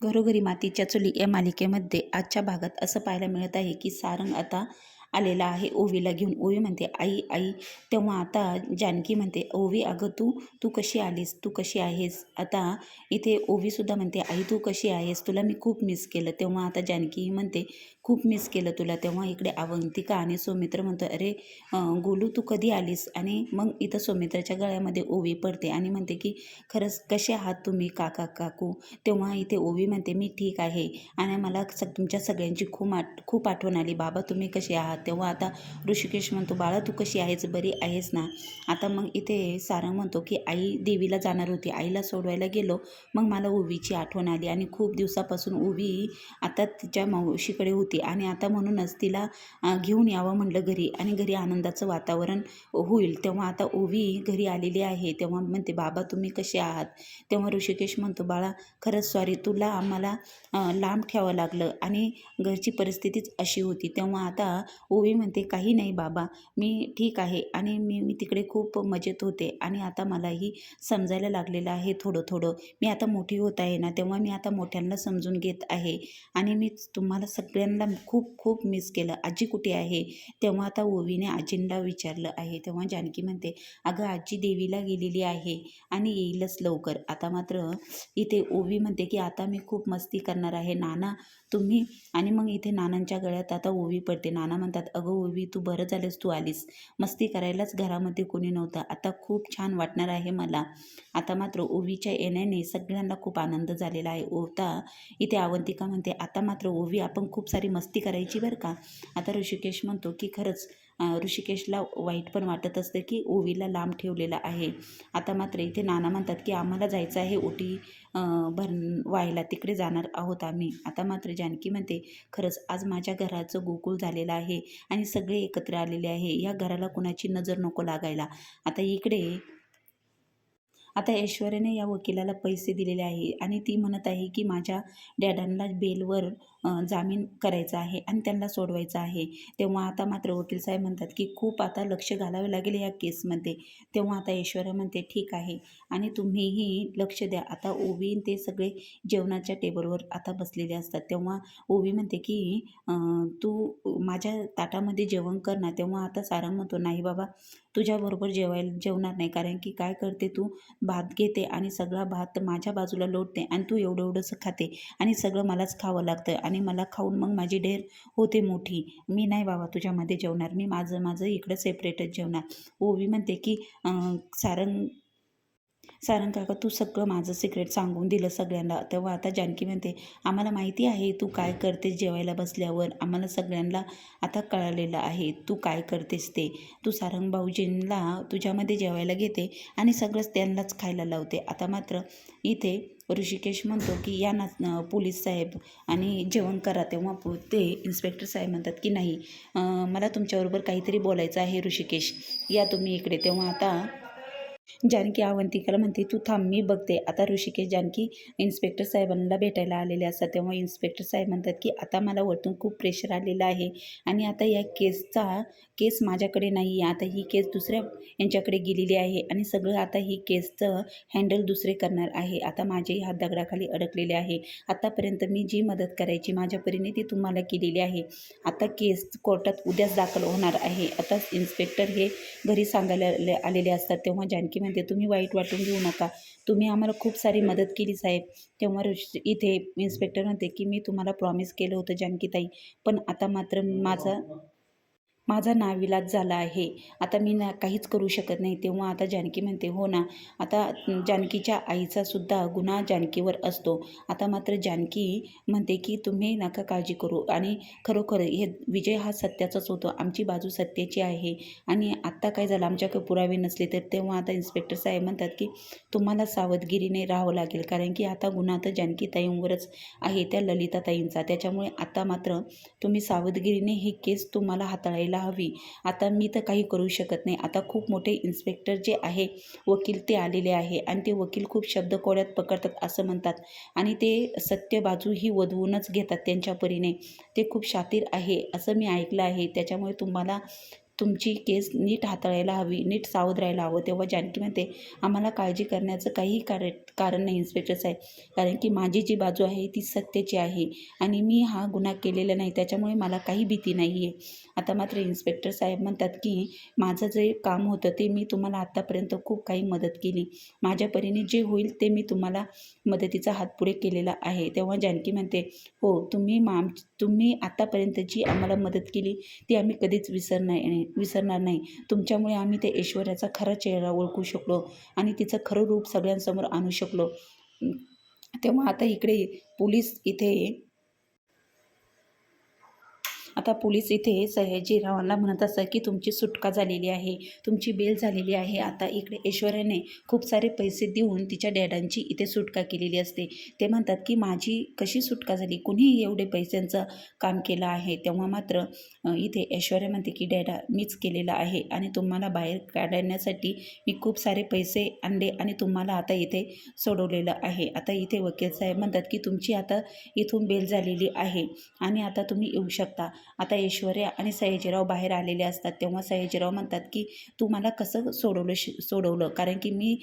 घरोघरी मातीच्या चुली या मालिकेमध्ये आजच्या भागात असं पाहायला मिळत आहे की सारंग आता आलेला आहे ओवीला घेऊन. ओवी म्हणते आई आई. तेव्हा आता जानकी म्हणते ओवी अगं तू तू कशी आलीस? तू कशी आहेस? आता इथे ओवीसुद्धा म्हणते आई तू कशी आहेस? तुला मी खूप मिस केलं. तेव्हा आता जानकी म्हणते खूप मिस केलं तुला तेव्हा. इकडे अवंतिका आणि सौमित्र म्हणतो अरे गोलू तू कधी आलीस? आणि मग इथं सौमित्राच्या गळ्यामध्ये ओवी पडते आणि म्हणते की खरंच कसे आहात तुम्ही काका काकू? तेव्हा इथे ओवी म्हणते मी ठीक आहे. आणि मला स तुमच्या सगळ्यांची खूप आठ खूप आठवण आली. बाबा तुम्ही कसे आहात? तेव्हा आता ऋषिकेश म्हणतो बाळा तू कशी आहेस? बरी आहेस ना? आता मग इथे सारंग म्हणतो की आई देवीला जाणार होती. आईला सोडवायला गेलो. मग मला ओवीची आठवण आली आणि खूप दिवसापासून ओवी आता तिच्या मावशीकडे होती आणि आता म्हणूनच तिला घेऊन यावं म्हणलं घरी. आणि घरी आनंदाचं वातावरण होईल. तेव्हा आता ओवी घरी आलेली आहे. तेव्हा म्हणते बाबा तुम्ही कसे आहात? तेव्हा ऋषिकेश म्हणतो बाळा खरंच सॉरी तुला आम्हाला लांब ठेवावं लागलं. आणि घरची परिस्थितीच अशी होती. तेव्हा आता ओवी म्हणते काही नाही बाबा. मी ठीक आहे. आणि मी मी तिकडे खूप मजेत होते. आणि आता मलाही समजायला लागलेलं आहे थोडं थोडं. मी आता मोठी होत आहे ना तेव्हा मी आता मोठ्यांना समजून घेत आहे. आणि मी तुम्हाला सगळ्यांना खूप खूप मिस केलं. आजी कुठे आहे? तेव्हा आता ओवीने आजींना विचारलं आहे. तेव्हा जानकी म्हणते अगं आजी देवीला गेलेली आहे आणि येईलच लवकर. आता मात्र इथे ओवी म्हणते की आता मी खूप मस्ती करणार आहे. नाना तुम्ही आणि मग इथे नानांच्या गळ्यात आता ओवी पडते. नाना म्हणतात अगं ओवी तू बरं झालेस तू आलीस. मस्ती करायलाच घरामध्ये कोणी नव्हतं. आता खूप छान वाटणार आहे मला. आता मात्र ओवीच्या येण्याने सगळ्यांना खूप आनंद झालेला आहे. ओता इथे अवंतिका म्हणते आता मात्र ओवी आपण खूप सारी मस्ती करायची बरं का? आता ऋषिकेश म्हणतो की खरंच ऋषिकेशला वाईट पण वाटत असतं की ओवीला लांब ठेवलेला आहे. आता मात्र इथे नाना म्हणतात की आम्हाला जायचं आहे ओटी भर व्हायला. तिकडे जाणार आहोत आम्ही. आता मात्र जानकी म्हणते खरंच आज माझ्या घराचं गोकुळ झालेलं आहे आणि सगळे एकत्र आलेले आहे. या घराला कुणाची नजर नको लागायला. आता इकडे आता ऐश्वर्याने या वकिलाला पैसे दिलेले आहे आणि ती म्हणत आहे की माझ्या डॅडांना बेलवर जामीन करायचा आहे आणि त्यांना सोडवायचं आहे. तेव्हा आता मात्र वकील साहेब म्हणतात की खूप आता लक्ष घालावे लागेल या केसमध्ये. तेव्हा आता ऐश्वर्या म्हणते ठीक आहे आणि तुम्हीही लक्ष द्या. आता ओवी ते सगळे जेवणाच्या टेबलवर आता बसलेले असतात. तेव्हा ओवी म्हणते की तू माझ्या ताटामध्ये जेवण कर ना. तेव्हा आता सारंग म्हणतो नाही बाबा तुझ्याबरोबर जेवायला जेवणार नाही. कारण की काय करते तू? भात घेते आणि सगळा भात माझ्या बाजूला लोटते आणि तू एवढं एवढंसं खाते. आणि सगळं मलाच खावं लागतं आणि मला खाऊन मग माझी ढेर होते मोठी. मी नाही बाबा तुझ्यामध्ये जेवणार. मी माझं माझं इकडं सेपरेटच जेवणार. ओवी म्हणते की सारंग सारंग काका तू सगळं माझं सिक्रेट सांगून दिलं सगळ्यांना. तेव्हा आता जानकी म्हणते आम्हाला माहिती आहे तू काय करतेस जेवायला बसल्यावर. आम्हाला सगळ्यांना आता कळालेलं आहे तू काय करतेस ते. तू सारंग भाऊजींना तुझ्यामध्ये जेवायला घेते आणि सगळंच त्यांनाच खायला लावते. आता मात्र इथे ऋषिकेश म्हणतो की या ना पोलीस साहेब आणि जेवण करा. तेव्हा ते इन्स्पेक्टर साहेब म्हणतात की नाही मला तुमच्याबरोबर काहीतरी बोलायचं आहे ऋषिकेश. या तुम्ही इकडे. तेव्हा आता जानकी अवंतिकाला म्हणते तू थांब मी बघते. आता ऋषिकेश जानकी इन्स्पेक्टर साहेबांना भेटायला आलेले असतात. तेव्हा इन्स्पेक्टर साहेब म्हणतात की आता मला वरतून खूप प्रेशर आलेलं आहे आणि आता या केसचा केस माझ्याकडे नाही आहे. आता ही केस दुसऱ्या यांच्याकडे गेलेली आहे आणि सगळं आता ही केसचं हँडल दुसरे करणार आहे. आता माझे हात दगडाखाली अडकलेले आहे. आतापर्यंत मी जी मदत करायची माझ्या परीने ती तुम्हाला केलेली आहे. आता केस कोर्टात उद्याच दाखल होणार आहे. आता इन्स्पेक्टर हे घरी सांगायला आलेले असतात. तेव्हा जानकी म्हणते तुम्ही वाईट वाटून घेऊ नका. तुम्ही आम्हाला खूप सारी मदत केली साहेब. तेव्हा इथे इन्स्पेक्टर म्हणते की मी तुम्हाला प्रॉमिस केलं होतं जानकीताई. पण आता मात्र माझा माझा नाविलाज झाला आहे. आता मी ना काहीच करू शकत नाही. तेव्हा आता जानकी म्हणते हो ना आता जानकीच्या आईचा सुद्धा गुन्हा जानकीवर असतो. आता मात्र जानकी म्हणते की तुम्ही नका काळजी करू. आणि खरोखर हे विजय हा सत्याचाच होतो. आमची बाजू सत्याची आहे. आणि आत्ता काय झालं? आमच्याकडे पुरावे नसले तर तेव्हा आता इन्स्पेक्टर साहेब म्हणतात की तुम्हाला सावधगिरीने राहावं लागेल. कारण की आता गुन्हा तर जानकी ताईंवरच आहे. त्या ललिता ताईंचा. त्याच्यामुळे आता मात्र तुम्ही सावधगिरीने ही केस तुम्हाला हाताळायला हवी. आता मी तर काही करू शकत नाही. आता खूप मोठे इन्स्पेक्टर जे आहे वकील ते आलेले आहे आणि ते वकील खूप शब्दकोड्यात पकडतात असं म्हणतात. आणि ते सत्य बाजू ही वधवूनच घेतात त्यांच्या परीने. ते खूप शातीर आहे असं मी ऐकलं आहे. त्याच्यामुळे तुम्हाला तुमची केस नीट हाताळायला हवी नीट सावध राहायला हवं. तेव्हा जानकी म्हणते आम्हाला काळजी करण्याचं काहीही कार कारण नाही इन्स्पेक्टर साहेब. कारण की माझी जी बाजू आहे ती सत्याची आहे आणि मी हा गुन्हा केलेला नाही. त्याच्यामुळे मला काही भीती नाही आहे आता मात्र इन्स्पेक्टर साहेब म्हणतात की माझं जे काम होतं ते मी तुम्हाला आत्तापर्यंत खूप काही मदत केली. माझ्या परीने जे होईल ते मी तुम्हाला मदतीचा हात पुढे केलेला आहे. तेव्हा जानकी म्हणते हो तुम्ही मा तुम्ही आत्तापर्यंत जी आम्हाला मदत केली ती आम्ही कधीच विसरणार विसरणार नाही. तुमच्यामुळे आम्ही ते ऐश्वर्याचा खरा चेहरा ओळखू शकलो आणि तिचं खरं रूप सगळ्यांसमोर आणू शकलो. तेव्हा आता इकडे पोलीस इथे आता पोलीस इथे सयाजीरावांना म्हणत असं की तुमची सुटका झालेली आहे तुमची बेल झालेली आहे. आता इकडे ऐश्वर्याने खूप सारे पैसे देऊन तिच्या डॅडांची इथे सुटका केलेली असते. ते म्हणतात की माझी कशी सुटका झाली? कुणीही एवढे पैशांचं काम केलं आहे. तेव्हा मात्र इथे ऐश्वर्या म्हणते की डॅडा मीच केलेला आहे आणि तुम्हाला बाहेर काढण्यासाठी मी खूप सारे पैसे आणले आणि तुम्हाला आता इथे सोडवलेलं आहे. आता इथे वकील साहेब म्हणतात की तुमची आता इथून बेल झालेली आहे आणि आता तुम्ही येऊ शकता. आता ऐश्वर्या आणि सयाजीराव बाहेर आलेले असतात तेव्हा सयाजीराव म्हणतात की तू मला कसं सोडवलं शि सोडवलं? कारण की मी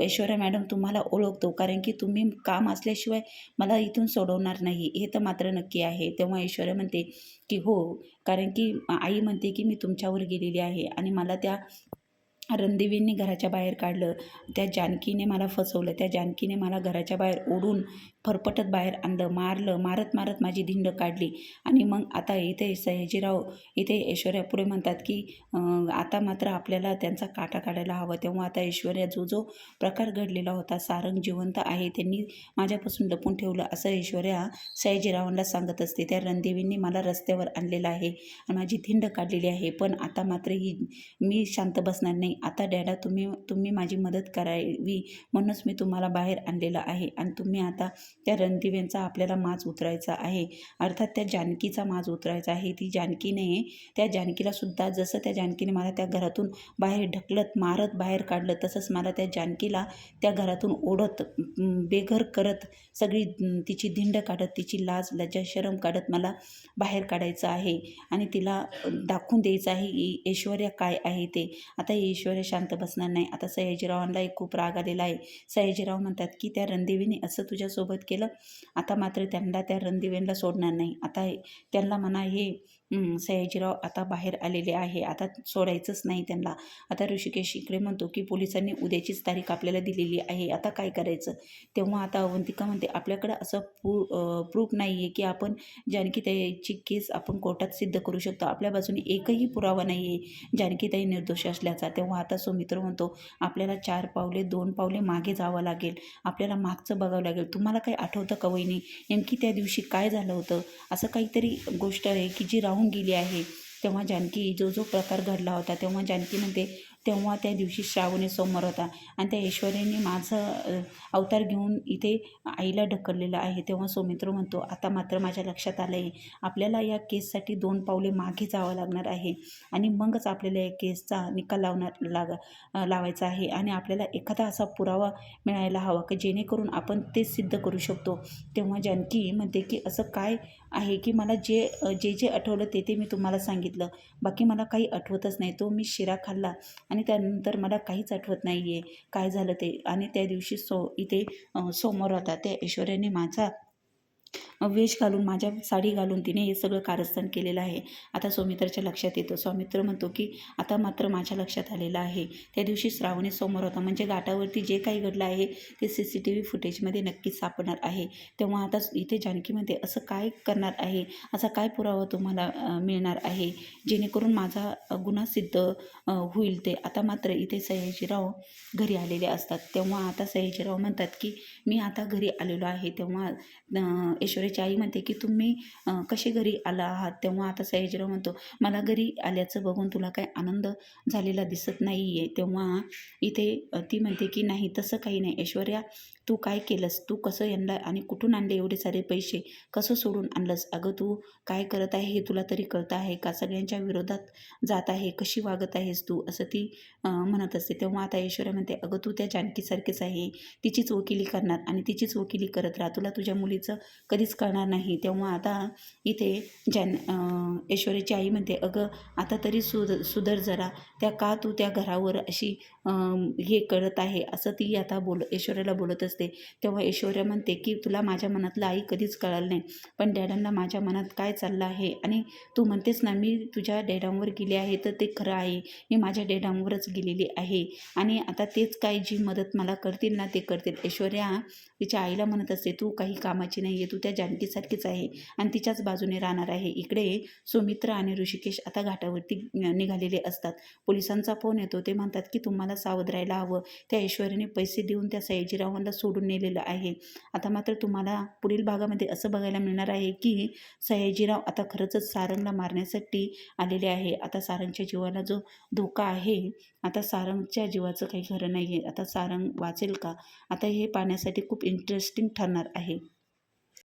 ऐश्वर्या मॅडम तुम्हाला ओळखतो. कारण की तुम्ही काम असल्याशिवाय मला इथून सोडवणार नाही. हे तर मात्र नक्की आहे. तेव्हा ऐश्वर्या म्हणते की हो. कारण की आई म्हणते की मी तुमच्यावर गेलेली आहे आणि मला त्या रणदेवींनी घराच्या बाहेर काढलं. त्या जानकीने मला फसवलं. त्या जानकीने मला घराच्या बाहेर ओढून फरफटत बाहेर आणलं मारलं मारत मारत माझी धिंड काढली. आणि मग आता इथे सयाजीराव इथे ऐश्वर्या पुढे म्हणतात की आता मात्र आपल्याला त्यांचा काटा काढायला हवा. तेव्हा आता ऐश्वर्या जो जो प्रकार घडलेला होता सारंग जिवंत आहे त्यांनी माझ्यापासून लपून ठेवलं. असं ऐश्वर्या सयाजीरावांना सांगत असते. त्या रणदेवींनी मला रस्त्यावर आणलेलं आहे आणि माझी धिंड काढलेली आहे. पण आता मात्र ही मी शांत बसणार नाही. आता डॅडा तुम्ही तुम्ही माझी मदत करावी म्हणूनच मी तुम्हाला बाहेर आणलेलं आहे. आणि तुम्ही आता त्या रणदिव्यांचा आपल्याला माज उतरायचा आहे. अर्थात त्या जानकीचा माज उतरायचा आहे. ती जानकीने त्या जानकीला सुद्धा जसं त्या जानकीने मला त्या घरातून बाहेर ढकलत मारत बाहेर काढलं तसंच मला त्या जानकीला त्या घरातून ओढत बेघर करत सगळी तिची धिंड काढत तिची लाज लज्जा शरम काढत मला बाहेर काढायचं आहे. आणि तिला दाखवून द्यायचं आहे ऐश्वर्या काय आहे ते? आता ऐश्वर्या शांत बसणार नाही. आता सयाजीरावांना एक खूप राग आलेला आहे. सयाजीराव म्हणतात की त्या रणदेवीने असं तुझ्यासोबत केलं. आता मात्र त्यांना त्या रणदेवींना सोडणार नाही. आता त्यांना म्हणा हे सयाजीराव आता बाहेर आलेले आहे. आता सोडायचंच नाही त्यांना. आता ऋषिकेश इकडे म्हणतो की पोलिसांनी उद्याचीच तारीख आपल्याला दिलेली आहे. आता काय करायचं? तेव्हा आता अवंतिका म्हणते आपल्याकडं असं प्रू प्रूफ नाही आहे की आपण जानकीताईची केस आपण कोर्टात सिद्ध करू शकतो. आपल्या बाजूने एकही पुरावा नाही आहे जानकीताई निर्दोष असल्याचा. तेव्हा आता सुमित्र म्हणतो आपल्याला चार पावले दोन पावले मागे जावं लागेल. आपल्याला मागचं बघावं लागेल. तुम्हाला काही आठवतं का वहिनी? नेमकी त्या दिवशी काय झालं होतं? असं काहीतरी गोष्ट आहे की जी राहून गेली आहे. तेव्हा जानकी जो जो प्रकार घडला होता तेव्हा जानकी म्हणते तेव्हा त्या दिवशी श्रावणी सोमवार होता. आणि त्या ऐश्वर्याने माझं अवतार घेऊन इथे आईला ढकललेलं आहे. तेव्हा सौमित्र म्हणतो आता मात्र माझ्या लक्षात आलं आहे आपल्याला या केससाठी दोन पावले मागे जावं लागणार आहे. आणि मगच आपल्याला या केसचा निकाल लावणार लाग लावायचा आहे. आणि आपल्याला एखादा असा पुरावा मिळायला हवा की जेणेकरून आपण ते सिद्ध करू शकतो. तेव्हा जानकी म्हणते की असं काय आहे की मला जे जे जे आठवलं ते ते मी तुम्हाला सांगितलं. बाकी मला काही आठवतच नाही. तो मी शिरा खाल्ला. आणि त्यानंतर मला काहीच आठवत नाही आहे काय झालं ते? आणि त्या दिवशी सो इथे समोर होता त्या ऐश्वर्याने माझा वेश घालून माझ्या साडी घालून तिने हे सगळं कारस्थान केलेलं आहे. आता सौमित्रच्या लक्षात येतं. सौमित्र म्हणतो की आता मात्र माझ्या लक्षात आलेलं आहे. त्या दिवशी श्रावणी समोर होता. म्हणजे घाटावरती जे काही घडलं आहे ते सी सी टी व्ही फुटेजमध्ये नक्कीच सापडणार आहे. तेव्हा आता इथे जानकीमध्ये असं काय करणार आहे? असा काय पुरावा तुम्हाला मिळणार आहे? जेणेकरून माझा गुन्हा सिद्ध होईल ते. आता मात्र इथे सयाजीराव घरी आलेले असतात. तेव्हा आता सयाजीराव म्हणतात की मी आता घरी आलेलो आहे. तेव्हा अ, त्याच्या आई म्हणते की तुम्ही कसे घरी आला आहात? तेव्हा आता सयाजीराव म्हणतो मला घरी आल्याचं बघून तुला काय आनंद झालेला दिसत नाही आहे तेव्हा इथे ती म्हणते की नाही तसं काही नाही. ऐश्वर्या तू काय केलंस? तू कसं यांना आणि कुठून आणले एवढे सारे पैसे? कसं सोडून आणलंस? अगं तू काय करत आहे हे तुला तरी कळतं आहे का? सगळ्यांच्या विरोधात जात आहे. कशी वागत आहेस तू? असं ती म्हणत असते. तेव्हा आता ऐश्वर्या म्हणते अगं तू त्या जानकीसारखीच आहे. तिचीच वकिली करणार आणि तिचीच वकिली करत राहा. तुला तुझ्या मुलीचं कधीच कळणार नाही. तेव्हा आता इथे जॅन ऐश्वर्याची आई म्हणते अगं आता तरी सुध सुधर जरा. त्या का तू त्या घरावर अशी हे करत आहे? असं ती आता बोल ऐश्वर्याला बोलत असते. तेव्हा ऐश्वर्या म्हणते की तुला माझ्या मनातलं आई कधीच कळालं नाही. पण डॅडांना माझ्या मनात काय चाललं आहे? आणि तू म्हणतेस ना मी तुझ्या डॅडांवर गेले आहे तर ते खरं आहे. मी माझ्या डॅडांवरच गेलेली आहे. आणि आता तेच काय जी मदत मला करतील ना ते करतील. ऐश्वर्या तिच्या आईला म्हणत असते तू काही कामाची नाही आहे तू त्या जानकीसारखीच आहे. आणि तिच्याच बाजूने राहणार आहे. इकडे सुमित्रा आणि ऋषिकेश आता घाटावरती निघालेले असतात. पोलिसांचा फोन येतो. ते म्हणतात की तुम्हाला सावध राहायला हवं. त्या ऐश्वर्याने पैसे देऊन त्या सयाजीरावांना सोडून नेलेलं आहे. आता मात्र तुम्हाला पुढील भागामध्ये असं बघायला मिळणार आहे की सयाजीराव आता खरंच सारंगला मारण्यासाठी आलेले आहे. आता सारंगच्या जीवाला जो धोका आहे आता सारंगच्या जीवाचं काही खरं नाही आहे आता सारंग वाचेल का? आता हे पाहण्यासाठी खूप इंटरेस्टिंग ठरणार आहे.